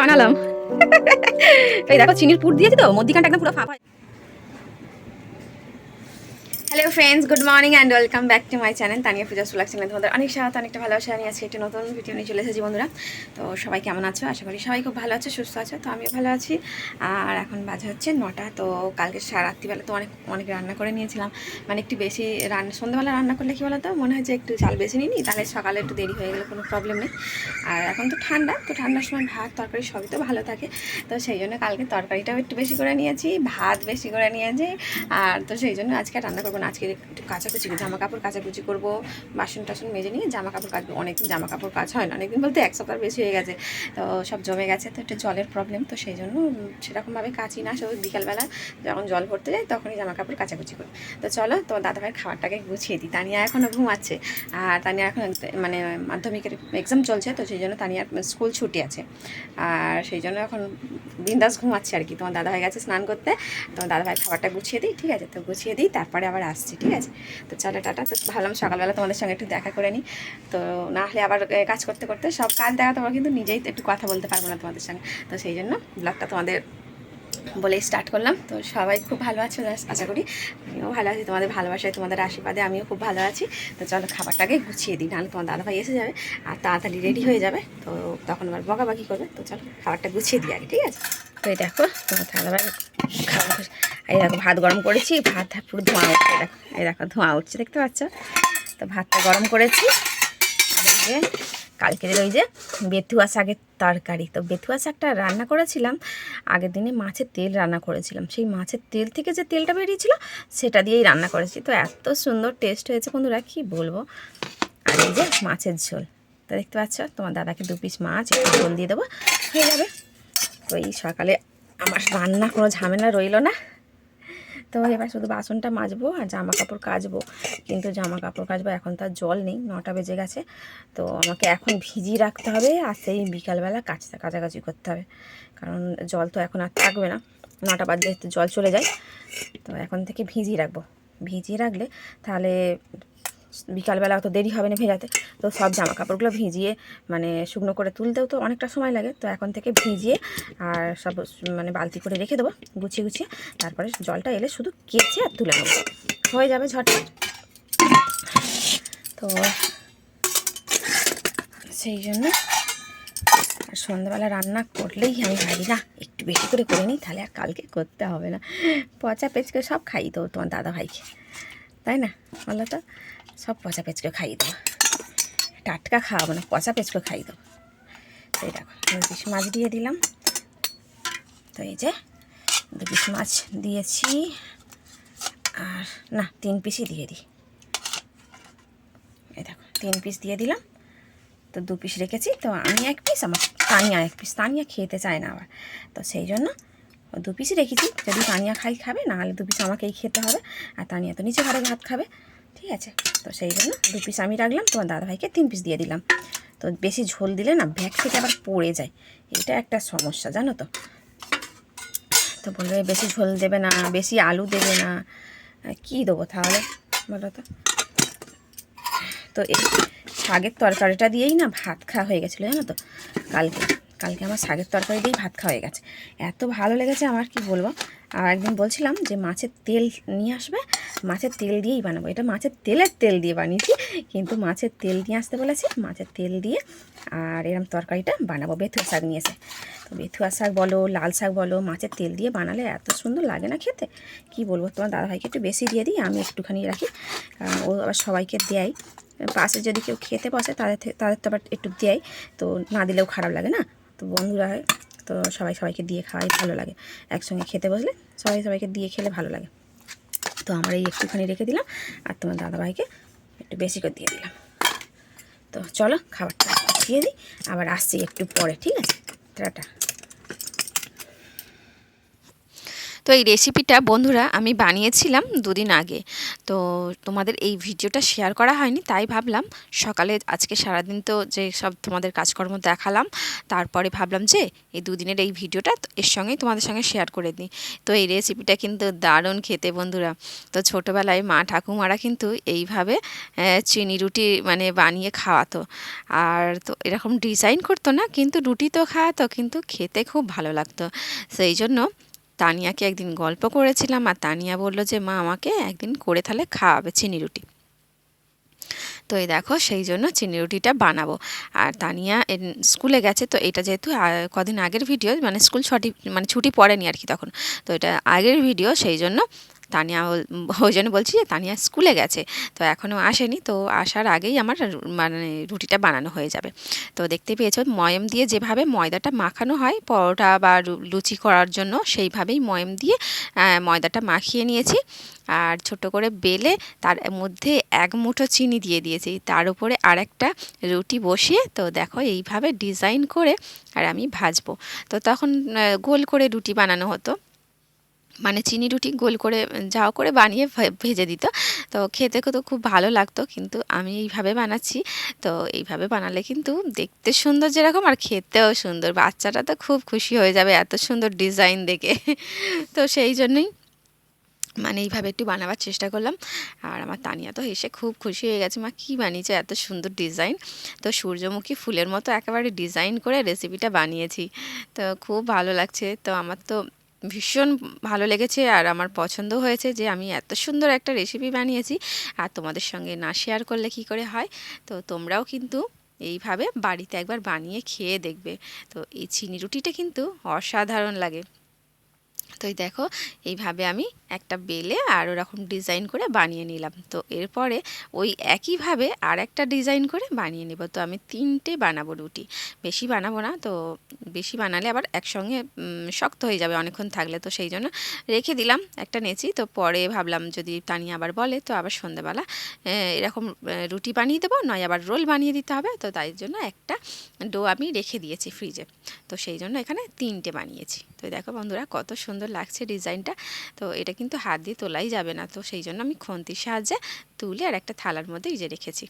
বানালাম। এই দেখো চিনির পুর দিয়েছি তো মধ্যিখানটা একদম পুরো ফাঁপা। Hello friends good morning and welcome back to my channel Tania Puja সুলাক channel তোমাদের অনেক সাহায্য অনেকটা ভালোবাসা। আমি আজকে একটি নতুন ভিডিও নিয়ে চলে এসেছি, বন্ধুরা। তো সবাই কেমন আছো? আশা করি সবাই খুব ভালো আছো, সুস্থ আছো। তো আমিও ভালো আছি। আর এখন বাজে হচ্ছে নটা। তো কালকে রাত্রিবেলা তো অনেক অনেক রান্না করে নিয়েছিলাম। মানে একটু বেশি রান্না সন্ধ্যাবেলা রান্না করলে কী বলতো? মনে হয় যে একটু চাল বেশি নিই তাহলে সকালে একটু দেরি হয়ে গেলে কোনো প্রবলেম নেই। আর এখন তো ঠান্ডা, তো ঠান্ডার সময় ভাত, তরকারি সবই তো ভালো থাকে। তো সেই জন্য কালকে তরকারিটাও একটু বেশি করে নিয়েছি, ভাত বেশি করে নিয়েছি। আর তো সেই জন্য আজকে রান্না করব না আজকে একটু কাচাকুচি জামা কাপড় কাচাকুচি করব, বাসন টাসন মেজে নিয়ে জামা কাপড় কাচবো। অনেকদিন জামা কাপড় কাজ হয় না, অনেকদিন বলতে এক সপ্তাহ বেশি হয়ে গেছে, তো সব জমে গেছে, তো একটু জলের প্রবলেম তো সেই জন্য সেরকমভাবে কাচি না। শুধু বিকালবেলা যখন জল ভরতে যাই, তখনই জামা কাপড় কাচাকুচি করি। তো চলো, তো দাদাভাইয়ের খাবারটাকে গুছিয়ে দিই। তানিয়া এখনও ঘুমাচ্ছে। আর তানিয়া এখন মানে মাধ্যমিকের এক্সাম চলছে, তো সেই জন্য তানিয়ার স্কুল ছুটি আছে। আর সেই জন্য এখন বিন্দাস ঘুমাচ্ছে আর কি। তোমার দাদাভাই গেছে স্নান করতে তোমার দাদাভাই খাবারটা গুছিয়ে দিই, ঠিক আছে? তো গুছিয়ে দিই, তারপরে আবার আসছি, ঠিক আছে? তো চলো, টাটা। তো ভাবলাম সকালবেলা তোমাদের সঙ্গে একটু দেখা করে নিই। তো না হলে আবার কাজ করতে করতে সব কাজ দেখা তোমরা কিন্তু নিজেই একটু কথা বলতে পারব না তোমাদের সঙ্গে। তো সেই জন্য ব্লগটা তোমাদের বলে স্টার্ট করলাম। তো সবাই খুব ভালো আছো আশা করি। আমিও ভালো আছি, তোমাদের ভালোবাসায়, তোমাদের আশীর্বাদে আমিও খুব ভালো আছি। তো চলো, খাবারটাকে গুছিয়ে দিই, নাহলে তোমার দাদাভাই এসে যাবে আর তাড়াতাড়ি রেডি হয়ে যাবে। তো তখন আবার বকাবাকি করবে। তো চলো, খাবারটা গুছিয়ে দিই আগে, ঠিক আছে? তো এই দেখো, তোমার দাদাভাই খাবার এই দেখো, ভাত গরম করেছি, ভাত পুরো ধোঁয়া উঠছে, দেখো, এই দেখো, ধোঁয়া উঠছে, দেখতে পাচ্ছ? তো ভাতটা গরম করেছি। যে, কালকের ওই যে বেথুয়া শাকের তরকারি। তো বেথুয়া শাকটা রান্না করেছিলাম, আগের দিনে মাছের তেল রান্না করেছিলাম। সেই মাছের তেল থেকে যে তেলটা বেরিয়েছিল, সেটা দিয়েই রান্না করেছি। তো এত সুন্দর টেস্ট হয়েছে, বন্ধুরা, কী বলব? আর এই যে মাছের ঝোল। তো দেখতে পাচ্ছ, তোমার দাদাকে দু পিস মাছ, একটু ঝোল দিয়ে দেবো, হয়ে যাবে। তো এই সকালে আমার রান্না কোনো ঝামেলা রইল না। তো এবার শুধু বাসনটা মাজবো আর জামা কাপড় কাচবো। কিন্তু জামা কাপড় কাচবো, এখন তার জল নেই, নটা বেজে গেছে। তো আমাকে এখন ভিজিয়ে রাখতে হবে আর সেই বিকালবেলা কাচতে কাচাকাচি করতে হবে। কারণ জল তো এখন আর থাকবে না, নটা বাজলে জল চলে যায়। তো এখন থেকে ভিজিয়ে রাখব। ভিজিয়ে রাখলে তাহলে বিকালবেলা অত দেরি হবে না ভেজাতে। তো সব জামা কাপড়গুলো ভিজিয়ে মানে শুকনো করে তুলতেও তো অনেকটা সময় লাগে। তো এখন থেকে ভিজিয়ে আর সব মানে বালতি করে রেখে দেবো, গুছিয়ে গুছিয়ে। তারপরে জলটা এলে শুধু কেচে আর তুলে নেব। হয়ে যাবে ঝটপট। তো সেই জন্য আর সন্ধ্যাবেলা রান্না করলেই আমি ভাবি, না, একটু বেশি করে করে নিই, তাহলে আর কালকে করতে হবে না। পচা পেঁচকে সব খাই তো তোমার দাদা ভাইকে তাই না বলো তো সব পচা পেঁচকে খাইয়ে দেবো। টাটকা খাওয়াবো না পচা পেঁচকে খাইয়ে দেবো। তো এই দেখো দু পিস মাছ দিয়ে দিলাম। তো এই যে দু পিস মাছ দিয়েছি। আর না, তিন পিসই দিয়ে দিই। এই দেখো, তিন পিস দিয়ে দিলাম। তো দু পিস রেখেছি। তো আমি এক পিস, আমার তানিয়া এক পিস। তানিয়া খেতে চায় না আবার। তো সেই জন্য দু পিসই রেখেছি। যদি তানিয়া খাই খাবে, না হলে দু পিস আমাকেই খেতে হবে। আর তানিয়া তো নিচে ঘরে ভাত খাবে। ঠিক আছে। তো সেই জন্য দু পিস আমি রাখলাম, তোমার দাদাভাইকে তিন পিস দিয়ে দিলাম। তো বেশি ঝোল দিলে না ব্যাগ থেকে আবার পড়ে যায়। এটা একটা সমস্যা, জানো তো। তো বলবে, বেশি ঝোল দেবে না, বেশি আলু দেবে না। কী দেবো তাহলে, বলো তো? তো এই শাকের তরকারিটা দিয়েই না ভাত খাওয়া হয়ে গেছিল, জানো তো, কালকে। কালকে আমার শাকের তরকারি দিয়েই ভাত খাওয়া হয়ে গেছে। এত ভালো লেগেছে আমার, কি বলব? আর একদিন বলছিলাম যে মাছের তেল নিয়ে আসবে, মাছের তেল দিয়েই বানাবো। এটা মাছের তেলের তেল দিয়ে বানিয়েছি, কিন্তু মাছের তেল নিয়ে আসতে বলেছি, মাছের তেল দিয়ে আর এরম তরকারিটা বানাবো। বেথুয়া শাক নিয়ে এসে। তো বেথুয়া শাক বলো, লাল শাক বলো, মাছের তেল দিয়ে বানালে এত সুন্দর লাগে না খেতে? কি বলব, তোমার দাদাভাইকে একটু বেশি দিয়ে দিই, আমি একটুখানি রাখি। কারণ ও আবার সবাইকে দেয়। পাশে যদি কেউ খেতে বসে, তাদের তাদের তো আবার একটু দেয়। তো না দিলেও খারাপ লাগে না? তো বন্ধুরা তো সবাই সবাইকে দিয়ে খাওয়াই ভালো লাগে। একসঙ্গে খেতে বসলে সবাই সবাইকে দিয়ে খেলে ভালো লাগে। তো আমার এই একটুখানি রেখে দিলাম, আর তোমার দাদাভাইকে একটু বেশি করে দিয়ে দিলাম। তো চলো খাবারটা দিয়ে দিই আবার আসছি একটু পরে, ঠিক আছে? টাটা। তো এই রেসিপিটা বন্ধুরা আমি বানিয়েছিলাম দুদিন আগে। তো তোমাদের এই ভিডিওটা শেয়ার করা হয়নি, তাই ভাবলাম সকালে আজকে সারাদিন তো যে সব তোমাদের কাজকর্ম দেখালাম, তারপরে ভাবলাম যে এই দুদিনের এই ভিডিওটা এর সঙ্গেই তোমাদের সঙ্গে শেয়ার করে দিই। তো এই রেসিপিটা কিন্তু দারুণ খেতে বন্ধুরা। তো ছোটোবেলায় মা ঠাকুমারা কিন্তু এইভাবে চিনি রুটি মানে বানিয়ে খাওয়াতো। আর তো এরকম ডিজাইন করতো না, কিন্তু রুটি তো খাওয়াতো, কিন্তু খেতে খুব ভালো লাগতো। সেই জন্য তানিয়াকে একদিন গল্প করেছিলাম আর তানিয়া বলল যে, মা, আমাকে একদিন করে তাহলে খাওয়াবে চিনি রুটি। তো এই দেখো, সেই জন্য চিনি রুটিটা বানাবো। আর তানিয়া স্কুলে গেছে, তো এটা যেহেতু কদিন আগের ভিডিও মানে স্কুল ছটি মানে ছুটি পড়েনি আর কি তখন। তো এটা আগের ভিডিও, সেই জন্য তানিয়া ওই জন্য বলছি যে তানিয়া স্কুলে গেছে, তো এখনও আসেনি, তো আসার আগেই আমার মানে রুটিটা বানানো হয়ে যাবে। তো দেখতে পেয়েছ, ময়ম দিয়ে যেভাবে ময়দাটা মাখানো হয়, পরোটা বা লুচি করার জন্য সেইভাবেই ময়ম দিয়ে ময়দাটা মাখিয়ে নিয়েছি। আর ছোট করে বেলে তার মধ্যে এক মুঠো চিনি দিয়ে দিয়েছি, তার উপরে আর একটা রুটি বসিয়ে, তো দেখো এইভাবে ডিজাইন করে আর আমি ভাজবো। তো তখন গোল করে রুটি বানানো হতো। মানে চিনি রুটি গোল করে, যাও করে বানিয়ে ভেজে দিত। তো খেতে তো খুব ভালো লাগতো, কিন্তু আমি এইভাবে বানাচ্ছি। তো এইভাবে বানালে কিন্তু দেখতে সুন্দর যেরকম আর খেতেও সুন্দর। বাচ্চাটা তো খুব খুশি হয়ে যাবে এত সুন্দর ডিজাইন দেখে। তো সেই জন্যই মানে এইভাবে একটু বানাবার চেষ্টা করলাম। আর আমার তানিয়া তো হেসে খুব খুশি হয়ে গেছে, মা, কী বানিয়েছে এত সুন্দর ডিজাইন? তো সূর্যমুখী ফুলের মতো একেবারে ডিজাইন করে রেসিপিটা বানিয়েছি। তো খুব ভালো লাগছে। তো আমার তো ভীষণ ভালো লেগেছে আর আমার পছন্দ হয়েছে যে আমি এত সুন্দর একটা রেসিপি বানিয়েছি আর তোমাদের সঙ্গে না শেয়ার করলে কি করে হয়? তো তোমরাও কিন্তু এইভাবে বাড়িতে একবার বানিয়ে খেয়ে দেখবে। তো এই চিনি রুটিটা কিন্তু অসাধারণ লাগে। তো দেখো, এইভাবে আমি একটা বেলে আর ওরকম ডিজাইন করে বানিয়ে নিলাম। তো এরপরে ওই একইভাবে আর একটা ডিজাইন করে বানিয়ে নেব। তো আমি তিনটে বানাবো রুটি। বেশি বানাবো না, তো বেশি বানালে আবার একসঙ্গে শক্ত হয়ে যাবে অনেকক্ষণ থাকলে। তো সেই জন্য রেখে দিলাম একটা নেচি। তো পরে ভাবলাম যদি তানিয়া আবার বলে, তো আবার সন্ধ্যাবেলা এরকম রুটি বানিয়ে দেবো, নয় আবার রোল বানিয়ে দিতে হবে। তো তাই জন্য একটা ডো আমি রেখে দিয়েছি ফ্রিজে। তো সেই জন্য এখানে তিনটে বানিয়েছি। তো দেখো বন্ধুরা কত সুন্দর লাগছে ডিজাইনটা। তো এটা কিন্তু হাত দিয়ে তোলাই যাবে না। তো সেই জন্য আমি খন্তির সাহায্যে তুলে আর একটা থালার মধ্যে ইজে রেখেছি।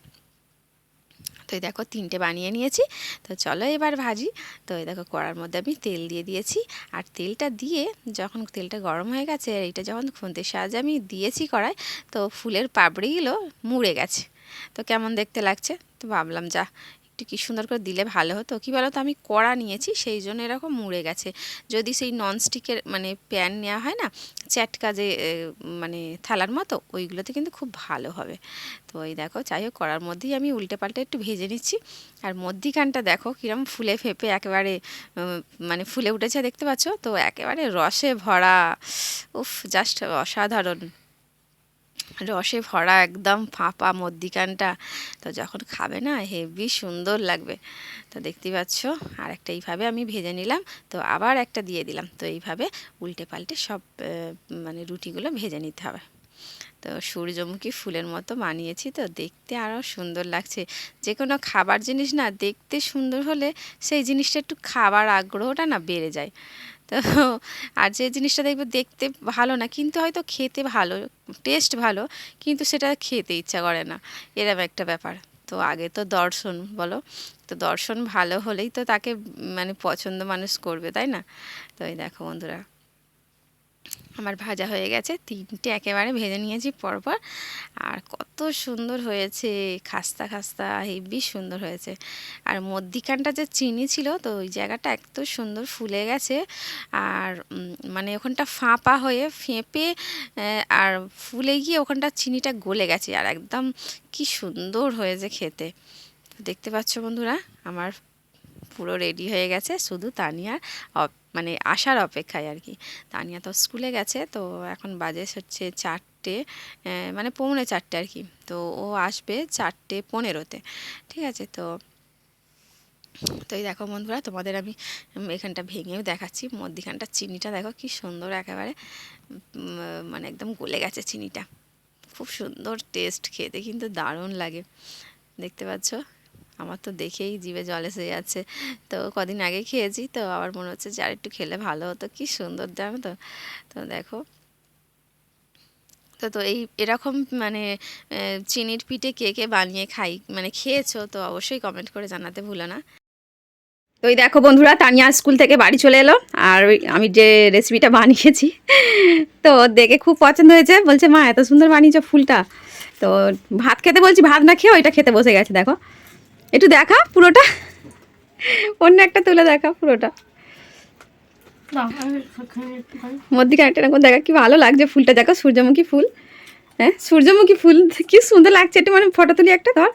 তো এই দেখো তিনটে বানিয়ে নিয়েছি। তো চলো এবার ভাজি। তো এই দেখো কড়ার মধ্যে আমি তেল দিয়ে দিয়েছি। আর তেলটা দিয়ে যখন তেলটা গরম হয়ে গেছে, আর এইটা যখন খুন্তির সাহায্যে আমি দিয়েছি কড়ায়, তো ফুলের পাপড়িগুলো মুড়ে গেছে। তো কেমন দেখতে লাগছে? তো ভাবলাম যা একটু কি সুন্দর করে দিলে ভালো হতো? কী বলো তো আমি কড়া নিয়েছি, সেই জন্য এরকম মুড়ে গেছে। যদি সেই ননস্টিকের মানে প্যান নেওয়া হয় না, চ্যাটকা যে মানে থালার মতো, ওইগুলোতে কিন্তু খুব ভালো হবে। তো ওই দেখো, যাই হোক, কড়ার মধ্যেই আমি উল্টে পাল্টে একটু ভেজে নিচ্ছি। আর মধ্যিখানটা দেখো কীরকম ফুলে ফেপে একেবারে মানে ফুলে উঠেছে, দেখতে পাচ্ছ? তো একেবারে রসে ভরা, উফ জাস্ট অসাধারণ। রসে ভরা একদম ফাঁপা মদ্দিকানটা তো যখন খাবে না, হেভি সুন্দর লাগবে। তো দেখতেই পাচ্ছ আর একটা এইভাবে আমি ভেজে নিলাম। তো আবার একটা দিয়ে দিলাম। তো এইভাবে উল্টে পাল্টে সব মানে রুটিগুলো ভেজে নিতে হবে। তো সূর্যমুখী ফুলের মতো বানিয়েছি তো, দেখতে আরও সুন্দর লাগছে। যে কোনো খাবার জিনিস না, দেখতে সুন্দর হলে সেই জিনিসটা একটু খাবার আগ্রহটা না বেড়ে যায়। তো আর যে জিনিসটা দেখবে দেখতে ভালো না, কিন্তু হয়তো খেতে ভালো টেস্ট ভালো, কিন্তু সেটা খেতে ইচ্ছা করে না। এরকম একটা ব্যাপার। তো আগে তো দর্শন, বলো? তো দর্শন ভালো হলেই তো তাকে মানে পছন্দ মানুষ করবে, তাই না? তো এই দেখো বন্ধুরা। আমার ভাজা হয়ে গেছে। তিনটে একেবারে ভেজে নিয়েছি পরপর। আর কত সুন্দর হয়েছে, খাস্তা খাস্তা হেভি সুন্দর হয়েছে। আর মধ্যিখানটা যে চিনি ছিল, তো ওই জায়গাটা এত সুন্দর ফুলে গেছে। আর মানে ওখানটা ফাঁপা হয়ে ফেঁপে আর ফুলে গিয়ে ওখানটা চিনিটা গলে গেছে। আর একদম কি সুন্দর হয়েছে খেতে। দেখতে পাচ্ছ বন্ধুরা, আমার পুরো রেডি হয়ে গেছে। শুধু তানিয়ার মানে আসার অপেক্ষায় আর কি। তানিয়া তো স্কুলে গেছে, তো এখন বাজে হচ্ছে চারটে মানে পৌনে চারটে আর কি। তো ও আসবে চারটে পনেরোতে, ঠিক আছে? তো তো এই দেখো বন্ধুরা, তোমাদের আমি এখানটা ভেঙেও দেখাচ্ছি। মধ্যিখানটা চিনিটা দেখো কি সুন্দর একেবারে মানে একদম গলে গেছে চিনিটা। খুব সুন্দর টেস্ট খেতে কিন্তু দারুণ লাগে। দেখতে পাচ্ছ? আমার তো দেখেই জিভে জল এসে যাচ্ছে। তো কদিন আগে খেয়েছি, তো আবার মনে হচ্ছে যে একটু খেলে ভালো হতো। কি সুন্দর জানো তো? তো দেখো। তো তো এই এরকম মানে চিনির পিঠে কে কে বানিয়ে খাই মানে খেয়েছো, তো অবশ্যই কমেন্ট করে জানাতে ভুলো না। তো এই দেখো বন্ধুরা, তানিয়া স্কুল থেকে বাড়ি চলে এলো, আর আমি যে রেসিপিটা বানিয়েছি, তো দেখে খুব পছন্দ হয়েছে। বলছে, মা, এত সুন্দর বানিয়েছো ফুলটা। তো ভাত খেতে বলছি, ভাত না খেয়ে ওইটা খেতে বসে গেছে, দেখো। একটু দেখা পুরোটা? অন্য একটা তুলে দেখা পুরোটা। মধ্যিখানে একটা এরকম দেখা কি ভালো লাগছে ফুলটা দেখো সূর্যমুখী ফুল। হ্যাঁ সূর্যমুখী ফুল কি সুন্দর লাগছে একটু মানে ফটো তুলি একটা ধর।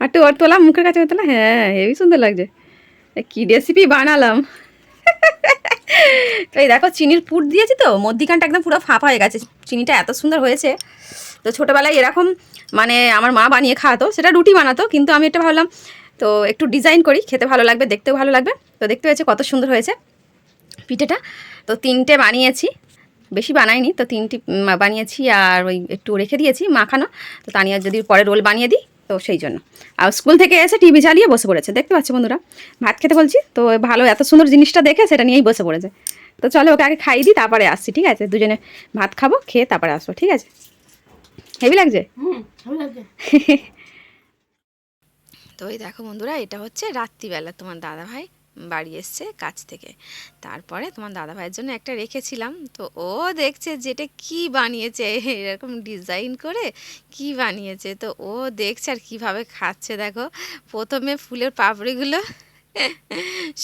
আর ওর তোলা মুখের কাছে তোলা হ্যাঁ হেবি সুন্দর লাগছে। কি রেসিপি বানালাম। তো এই দেখো চিনির পুর দিয়েছি তো মধ্যিখানটা একদম পুরো ফাঁপা হয়ে গেছে চিনিটা এত সুন্দর হয়েছে। তো ছোটোবেলায় এরকম মানে আমার মা বানিয়ে খাওয়াতো, সেটা রুটি বানাতো, কিন্তু আমি এটা ভাবলাম, তো একটু ডিজাইন করি, খেতে ভালো লাগবে, দেখতেও ভালো লাগবে। তো দেখতে হয়েছে কত সুন্দর হয়েছে পিঠেটা। তো তিনটে বানিয়েছি, বেশি বানাইনি, তো তিনটি বানিয়েছি আর ওই একটু রেখে দিয়েছি মাখানো। তো তানিয়া যদি পরে রোল বানিয়ে দিই, তো সেই জন্য। আর স্কুল থেকে এসে টিভি চালিয়ে বসে পড়েছে, দেখতে পাচ্ছি বন্ধুরা? ভাত খেতে বলছি, তো ভালো এত সুন্দর জিনিসটা দেখে সেটা নিয়েই বসে পড়েছে। তো চলো ওকে আগে খাইয়ে দিই, তারপরে আসছি, ঠিক আছে? দুজনে ভাত খাব, খেয়ে তারপরে আসব, ঠিক আছে? হেভি লাগছে? তো ওই দেখো বন্ধুরা এটা হচ্ছে রাত্রিবেলা। তোমার দাদা ভাই বাড়ি এসছে কাছ থেকে। তারপরে তোমার দাদা ভাইয়ের জন্য একটা রেখেছিলাম। তো ও দেখছে যেটা কি বানিয়েছে এরকম ডিজাইন করে কি বানিয়েছে। তো ও দেখছে আর কীভাবে খাচ্ছে দেখো। প্রথমে ফুলের পাপড়িগুলো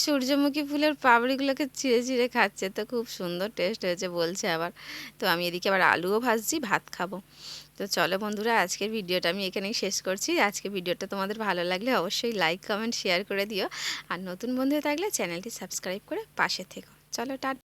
সূর্যমুখী ফুলের পাপড়িগুলোকে চিড়ে চিড়ে খাচ্ছে। তো খুব সুন্দর টেস্ট হয়েছে বলছে আবার। তো আমি এদিকে আবার আলুও ভাজছি ভাত খাব। তো চলো বন্ধুরা, আজকের ভিডিওটা আমি এখানেই শেষ করছি। আজকে ভিডিওটা তোমাদের ভালো লাগলে অবশ্যই লাইক কমেন্ট শেয়ার করে দিও। আর নতুন বন্ধু থাকলে চ্যানেলটি সাবস্ক্রাইব করে পাশে থেকো। চলো টাটা